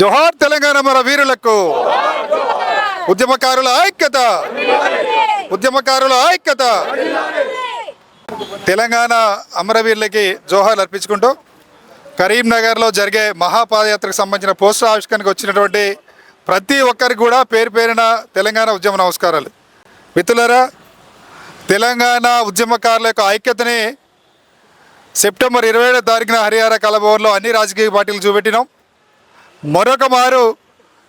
జోహార్ తెలంగాణ మన వీరులకు ఉద్యమకారుల ఐక్యత. ఉద్యమకారుల ఐక్యత. తెలంగాణ అమరవీరులకి జోహార్లు అర్పించుకుంటూ కరీంనగర్లో జరిగే మహాపాదయాత్రకు సంబంధించిన పోస్టర్ ఆవిష్కరణకు వచ్చినటువంటి ప్రతి ఒక్కరికి కూడా పేరు పేరిన తెలంగాణ ఉద్యమ నమస్కారాలు. మిత్రులరా తెలంగాణ ఉద్యమకారుల యొక్క ఐక్యతని సెప్టెంబర్ ఇరవై ఏడో తారీఖున హరిహర కలభవన్లో అన్ని రాజకీయ పార్టీలు చూపెట్టినాం. మరొక మారు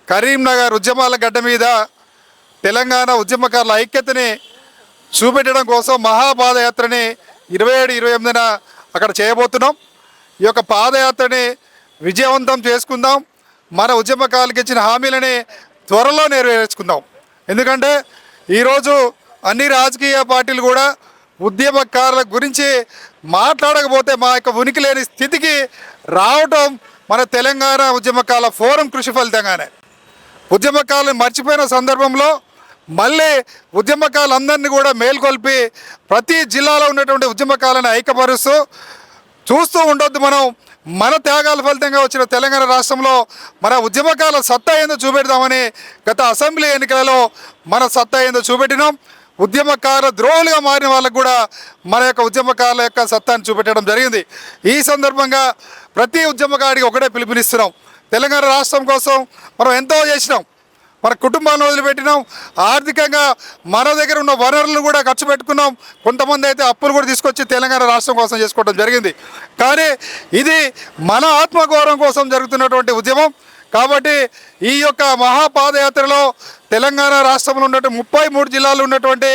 కరీంనగర్ ఉద్యమాల గడ్డ మీద తెలంగాణ ఉద్యమకారుల ఐక్యతని చూపెట్టడం కోసం మహాపాదయాత్రని ఇరవై ఏడు ఇరవై ఎనిమిదిన అక్కడ చేయబోతున్నాం. ఈ యొక్క పాదయాత్రని విజయవంతం చేసుకుందాం. మన ఉద్యమకారులకు ఇచ్చిన హామీలని త్వరలో నెరవేర్చుకుందాం. ఎందుకంటే ఈరోజు అన్ని రాజకీయ పార్టీలు కూడా ఉద్యమకారుల గురించి మాట్లాడకపోతే మా యొక్క ఉనికి లేని స్థితికి రావటం మన తెలంగాణ ఉద్యమకాల ఫోరం కృషి ఫలితంగానే. ఉద్యమకాలను మర్చిపోయిన సందర్భంలో మళ్ళీ ఉద్యమకాలందరినీ కూడా మేల్కొల్పి ప్రతి జిల్లాలో ఉన్నటువంటి ఉద్యమకాలను ఐక్యపరుస్తూ చూస్తూ ఉండొద్దు మనం. మన త్యాగాల ఫలితంగా వచ్చిన తెలంగాణ రాష్ట్రంలో మన ఉద్యమకాల సత్తా ఏందో చూపెడదామని గత అసెంబ్లీ ఎన్నికలలో మన సత్తా ఏందో చూపెట్టినాం. ఉద్యమకార ద్రోహులుగా మారిన వాళ్ళకు కూడా మన యొక్క ఉద్యమకారుల యొక్క సత్తాన్ని చూపెట్టడం జరిగింది. ఈ సందర్భంగా ప్రతి ఉద్యమకారుడికి ఒకటే పిలుపునిస్తున్నాం. తెలంగాణ రాష్ట్రం కోసం మనం ఎంతో చేసినాం. మన కుటుంబాన్ని వదిలిపెట్టినాం. ఆర్థికంగా మన దగ్గర ఉన్న వనరులను కూడా ఖర్చు పెట్టుకున్నాం. కొంతమంది అయితే అప్పులు కూడా తీసుకొచ్చి తెలంగాణ రాష్ట్రం కోసం చేసుకోవడం జరిగింది. కానీ ఇది మన ఆత్మగౌరవం కోసం జరుగుతున్నటువంటి ఉద్యమం. కాబట్టి ఈ యొక్క మహాపాదయాత్రలో తెలంగాణ రాష్ట్రంలో ఉన్నటువంటి ముప్పై మూడు జిల్లాలు ఉన్నటువంటి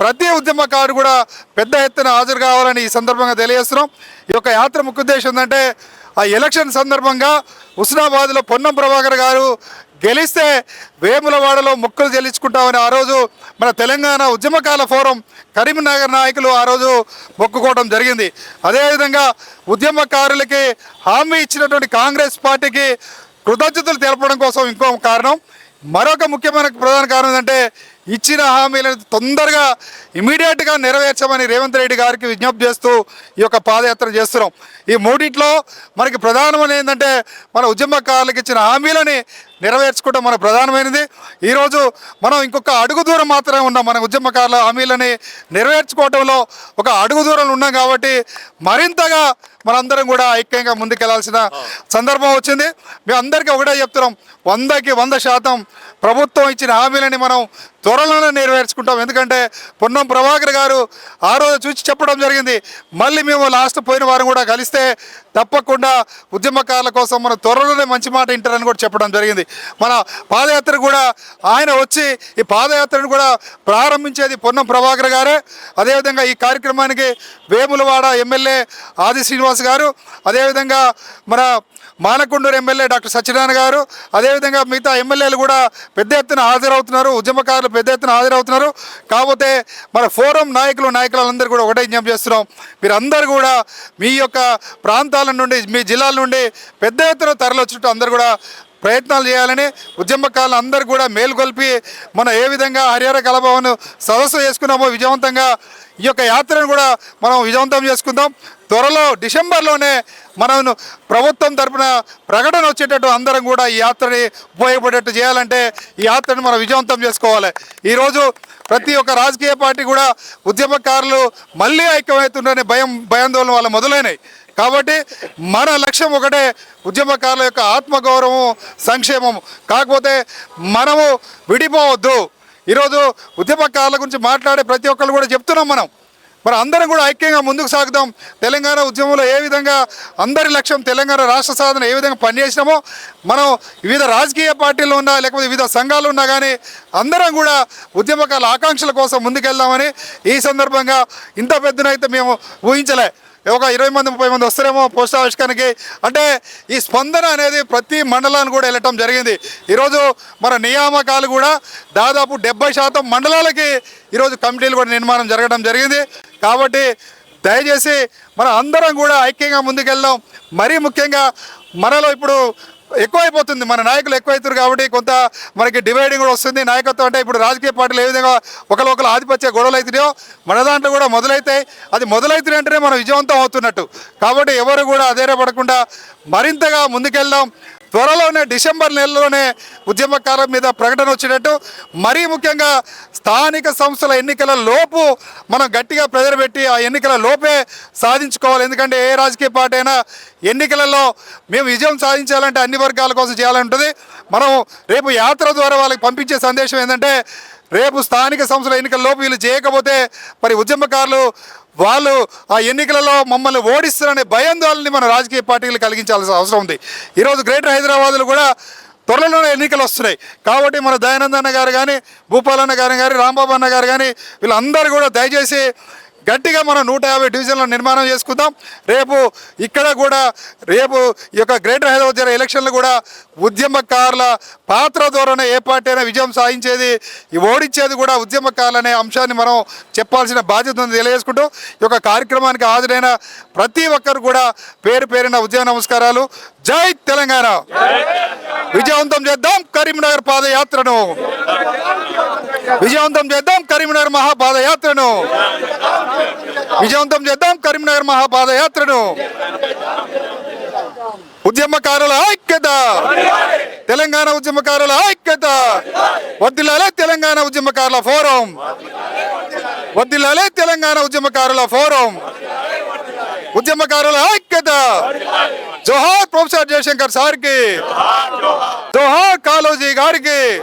ప్రతి ఉద్యమకారు కూడా పెద్ద ఎత్తున హాజరు కావాలని ఈ సందర్భంగా తెలియజేస్తున్నాం. ఈ యొక్క యాత్ర ముఖ్య ఉద్దేశం ఏంటంటే ఆ ఎలక్షన్ సందర్భంగా హుస్నాబాద్లో పొన్నం ప్రభాకర్ గారు గెలిస్తే వేములవాడలో మొక్కలు చెల్లించుకుంటామని ఆ రోజు మన తెలంగాణ ఉద్యమకాల ఫోరం కరీంనగర్ నాయకులు ఆ రోజు మొక్కుకోవడం జరిగింది. అదేవిధంగా ఉద్యమకారులకి హామీ ఇచ్చినటువంటి కాంగ్రెస్ పార్టీకి కృతజ్ఞతలు తెలపడం కోసం ఇంకో కారణం మరొక ముఖ్యమైన ప్రధాన కారణం ఏంటంటే ఇచ్చిన హామీలను తొందరగా ఇమీడియట్గా నెరవేర్చమని రేవంత్ రెడ్డి గారికి విజ్ఞప్తి చేస్తూ ఈ యొక్క పాదయాత్ర చేస్తున్నాం. ఈ మూడింట్లో మనకి ప్రధానమైన ఏంటంటే మన ఉద్యమకారులకు ఇచ్చిన హామీలని నెరవేర్చుకోవడం మన ప్రధానమైనది ఈరోజు మనం ఇంకొక అడుగు దూరం మాత్రమే ఉన్నాం. మన ఉద్యమకారుల హామీలని నెరవేర్చుకోవడంలో ఒక అడుగు దూరంలో ఉన్నాం కాబట్టి మరింతగా మనందరం కూడా ఐక్యంగా ముందుకెళ్ళాల్సిన సందర్భం వచ్చింది. మేము అందరికీ ఒకటే చెప్తున్నాం వందకి వంద శాతం ప్రభుత్వం ఇచ్చిన హామీలని మనం త్వరలోనే నెరవేర్చుకుంటాం. ఎందుకంటే పొన్నం ప్రభాకర్ గారు ఆ రోజు చూసి చెప్పడం జరిగింది మళ్ళీ మేము లాస్ట్ పోయిన వారం కూడా కలిస్తే తప్పకుండా ఉద్యమకారుల కోసం మనం త్వరలోనే మంచి మాట వింటారని కూడా చెప్పడం జరిగింది. మన పాదయాత్ర కూడా ఆయన వచ్చి ఈ పాదయాత్రను కూడా ప్రారంభించేది పొన్నం ప్రభాకర్ గారే. అదేవిధంగా ఈ కార్యక్రమానికి వేములవాడ ఎమ్మెల్యే ఆది శ్రీనివాస్ గారు అదేవిధంగా మన మానకొండూరు ఎమ్మెల్యే డాక్టర్ సత్యనారాయణ గారు అదేవిధంగా మిగతా ఎమ్మెల్యేలు కూడా పెద్ద ఎత్తున హాజరవుతున్నారు ఉద్యమకారులు పెద్ద ఎత్తున హాజరవుతున్నారు. కాకపోతే మన ఫోరం నాయకులు నాయకులందరూ కూడా ఒకటే విజ్ఞప్తి చేస్తున్నాం. మీరందరూ కూడా మీ యొక్క ప్రాంతాల నుండి మీ జిల్లాల నుండి పెద్ద ఎత్తున తరలొచ్చుటూ అందరూ కూడా ప్రయత్నాలు చేయాలని ఉద్యమకారులు అందరూ కూడా మేలుకొల్పి మనం ఏ విధంగా హరిహర కలభవన్ సదస్సు చేసుకున్నామో విజయవంతంగా ఈ యొక్క యాత్రను కూడా మనం విజయవంతం చేసుకుందాం. త్వరలో డిసెంబర్లోనే మనం ప్రభుత్వం తరపున ప్రకటన వచ్చేటట్టు అందరం కూడా ఈ యాత్రని ఉపయోగపడేట్టు చేయాలంటే ఈ యాత్రను మనం విజయవంతం చేసుకోవాలి. ఈరోజు ప్రతి ఒక్క రాజకీయ పార్టీ కూడా ఉద్యమకారులు మళ్ళీ ఐక్యమవుతుండనే భయం భయాందోళన వల్ల మొదలైనవి కాబట్టి మన లక్ష్యం ఒకటే ఉద్యమకారుల యొక్క ఆత్మగౌరవం సంక్షేమం. కాకపోతే మనము విడిపోవద్దు. ఈరోజు ఉద్యమకారుల గురించి మాట్లాడే ప్రతి ఒక్కరు కూడా చెప్తున్నాం మనం. మరి అందరం కూడా ఐక్యంగా ముందుకు సాగుదాం. తెలంగాణ ఉద్యమంలో ఏ విధంగా అందరి లక్ష్యం తెలంగాణ రాష్ట్ర సాధన ఏ విధంగా పనిచేసినామో మనం వివిధ రాజకీయ పార్టీలు ఉన్నా లేకపోతే వివిధ సంఘాలు ఉన్నా కానీ అందరం కూడా ఉద్యమకాల ఆకాంక్షల కోసం ముందుకెళ్దామని ఈ సందర్భంగా ఇంత పెద్దనైతే మేము ఊహించలే. ఒక ఇరవై మంది ముప్పై మంది వస్తారేమో పోస్ట్ ఆవిష్కరణకి అంటే ఈ స్పందన అనేది ప్రతి మండలాన్ని కూడా వెళ్ళటం జరిగింది. ఈరోజు మన నియామకాలు కూడా దాదాపు డెబ్బై శాతం మండలాలకి ఈరోజు కమిటీలు కూడా నిర్మాణం జరగడం జరిగింది. కాబట్టి దయచేసి మన అందరం కూడా ఐక్యంగా ముందుకెళ్దాం. మరీ ముఖ్యంగా మనలో ఇప్పుడు ఎక్కువైపోతుంది. మన నాయకులు ఎక్కువైతున్నారు కాబట్టి కొంత మనకి డివైడింగ్ కూడా వస్తుంది. నాయకత్వం అంటే ఇప్పుడు రాజకీయ పార్టీలు ఏ విధంగా ఒకరికొకరు ఆధిపత్య గొడవలు అవుతున్నాయో మన దాంట్లో కూడా మొదలైతాయి. అది మొదలైతున్నాయి మనం విజయవంతం అవుతున్నట్టు. కాబట్టి ఎవరు కూడా అధైర్యపడకుండా మరింతగా ముందుకెళ్దాం. త్వరలోనే డిసెంబర్ నెలలోనే ఉద్యమకారం మీద ప్రకటన వచ్చినట్టు మరీ ముఖ్యంగా స్థానిక సంస్థల ఎన్నికల లోపు మనం గట్టిగా ప్రెజర్ పెట్టి ఆ ఎన్నికల లోపే సాధించుకోవాలి. ఎందుకంటే ఏ రాజకీయ పార్టీ అయినా ఎన్నికలలో మేము విజయం సాధించాలంటే అన్ని వర్గాల కోసం చేయాలంటుంది మనం రేపు యాత్ర ద్వారా వాళ్ళకి పంపించే సందేశం ఏంటంటే రేపు స్థానిక సంస్థల ఎన్నికల్లో వీళ్ళు చేయకపోతే మరి ఉద్యమకారులు వాళ్ళు ఆ ఎన్నికలలో మమ్మల్ని ఓడిస్తారనే భయాందోళనని మన రాజకీయ పార్టీలు కలిగించాల్సిన అవసరం ఉంది. ఈరోజు గ్రేటర్ హైదరాబాద్లో కూడా త్వరలోనే ఎన్నికలు వస్తున్నాయి. కాబట్టి మన దయానంద అన్న గారు కానీ భూపాలన్న గారు కానీ రాంబాబు అన్న గారు కానీ వీళ్ళందరూ కూడా దయచేసి గట్టిగా మనం నూట యాభై డివిజన్ల నిర్మాణం చేసుకుందాం. రేపు ఇక్కడ కూడా రేపు ఈ యొక్క గ్రేటర్ హైదరాబాద్ జరిగే ఎలక్షన్లు కూడా ఉద్యమకారుల పాత్ర ద్వారానే ఏ పార్టీ అయినా విజయం సాధించేది ఓడించేది కూడా ఉద్యమకారులు అనే అంశాన్ని మనం చెప్పాల్సిన బాధ్యత ఉంది. తెలియజేసుకుంటూ ఈ యొక్క కార్యక్రమానికి హాజరైన ప్రతి ఒక్కరు కూడా పేరు పేరిన ఉద్యమ నమస్కారాలు. జై తెలంగాణ! విజయవంతం చేద్దాం కరీంనగర్ పాదయాత్రను. విజయవంతం చేద్దాం కరీంనగర్ మహాపాదయాత్రను. విజయవంతం చేద్దాం కరీంనగర్ మహాపాదయాత్రను. ఉద్యమకారుల ఐక్యత. తెలంగాణ ఉద్యమకారుల ఐక్యత. వద్దిలాలే తెలంగాణ ఉద్యమకారుల ఫోరం. వద్దిలాలే తెలంగాణ ఉద్యమకారుల ఫోరం. ఉద్యమకారుల ఐక్యత. జోహార్ ప్రొఫెసర్ జయశంకర్ సార్కి. జోహార్ కాలోజీ గారికి.